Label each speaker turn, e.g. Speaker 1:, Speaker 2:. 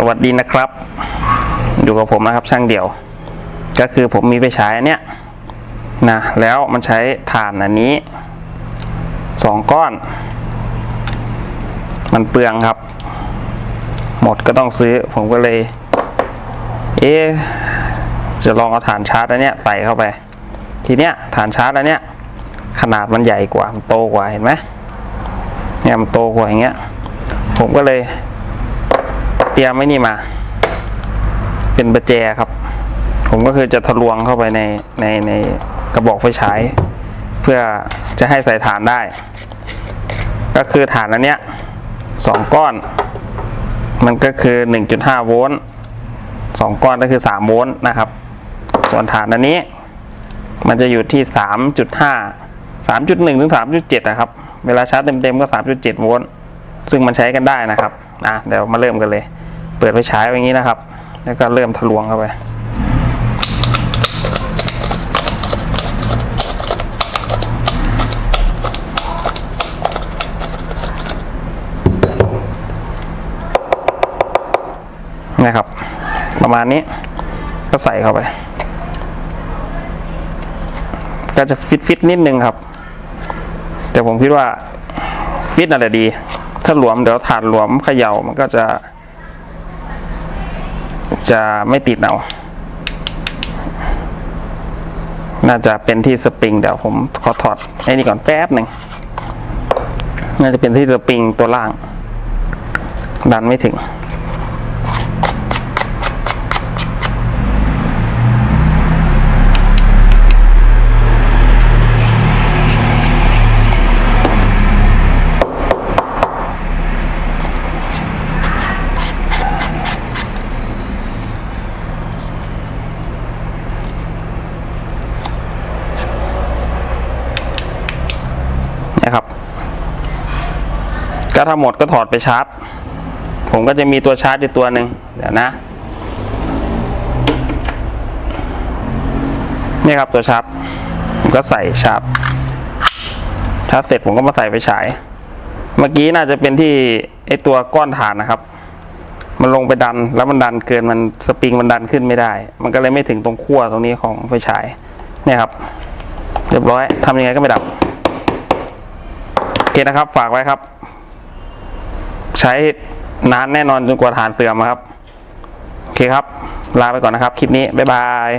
Speaker 1: สวัสดีนะครับ อยู่กับผมนะครับช่างเดี่ยว ก็คือผมมีไปฉายอันเนี้ยนะแล้วมันใช้ถ่านอันนี้สองก้อน มันเปลืองครับ หมดก็ต้องซื้อผมก็เลย เอ๊จะลองเอาฐานชาร์จอันเนี้ยใส่เข้าไป ทีเนี้ยฐานชาร์จอันเนี้ยขนาดมันใหญ่กว่ามันโตกว่าเห็นไหมเนี่ยมันโตกว่าอย่างเงี้ย ผมก็เลย ตรียมไว้นี่มา เป็นประแจครับ ผมก็คือจะทะลวงเข้าไปในในในกระบอกไฟฉายเพื่อจะให้ใส่ฐานได้ ก็คือฐานอันเนี้ยสองก้อน มันก็คือ 1.5 โวลต์สองก้อนก็คือ 3 โวลต์นะครับ ส่วนฐานอันนี้ มันจะอยู่ที่ 3.5 3.1 ถึง 3.7 นะครับ เวลาชาร์จเต็มๆ ก็ 3.7 โวลต์ ซึ่งมันใช้กันได้นะครับ อะ เดี๋ยวมาเริ่มกันเลย เปิดไฟฉายไว้อย่างนี้นะครับ แล้วก็เริ่มทะลวงเข้าไปนะครับ ประมาณนี้ก็ใส่เข้าไป ก็จะฟิตฟิตนิดนึงครับ แต่ผมคิดว่าฟิตน่าจะดี ถ้าหลวมเดี๋ยวฐานหลวมเขย่ามันก็จะ จะไม่ติดเอาน่าจะเป็นที่สปริงเดี๋ยวผมขอถอดไอ้นี่ก่อนแป๊บหนึ่งน่าจะเป็นที่สปริงตัวล่าง ดันไม่ถึง นะครับ ก็ถ้าหมดก็ถอดไปชาร์จ ผมก็จะมีตัวชาร์จอยู่ตัวหนึ่งเดี๋ยวนะนี่ครับตัวชาร์จผมก็ใส่ชาร์จชาร์จเสร็จผมก็มาใส่ไปฉาย เมื่อกี้น่าจะเป็นที่ไอตัวก้อนฐานนะครับ มันลงไปดันแล้วมันดันเกินมันสปริงมันดันขึ้นไม่ได้ มันก็เลยไม่ถึงตรงขั้วตรงนี้ของไฟฉายเนี่ยครับ เรียบร้อยทำยังไงก็ไม่ดับ นะครับ ฝากไว้ครับ ใช้นานแน่นอนจนกว่าฐานเสื่อมครับ โอเคครับ ลาไปก่อนนะครับ คลิปนี้ บ๊ายบาย